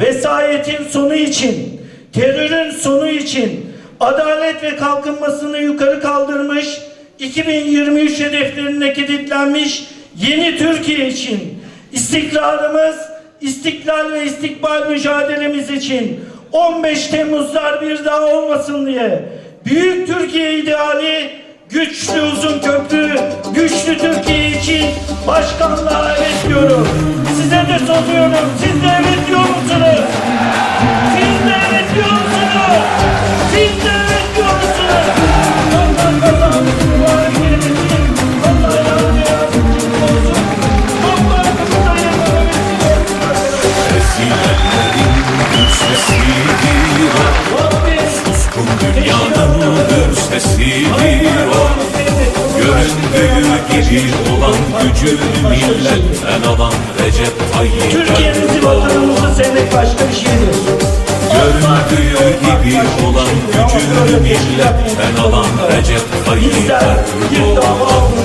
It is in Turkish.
vesayetin sonu için, terörün sonu için adalet ve kalkınmasını yukarı kaldırmış, 2023 hedeflerine kilitlenmiş yeni Türkiye için, istikrarımız, istiklal ve istikbal mücadelemiz için 15 Temmuzlar bir daha olmasın diye büyük Türkiye ideali güçlü uzun köprü, güçlü Türkiye için başkanlığa evet diyorum. Size de soruyorum. Siz de evet diyor Göründüğü gibi olan gücünü milletten alan Recep Tayyip Türkiye'mizi vatanımızı sevmek başka bir şeydir. Göründüğü gibi olan gücünü milletten alan Recep Tayyip Erdoğan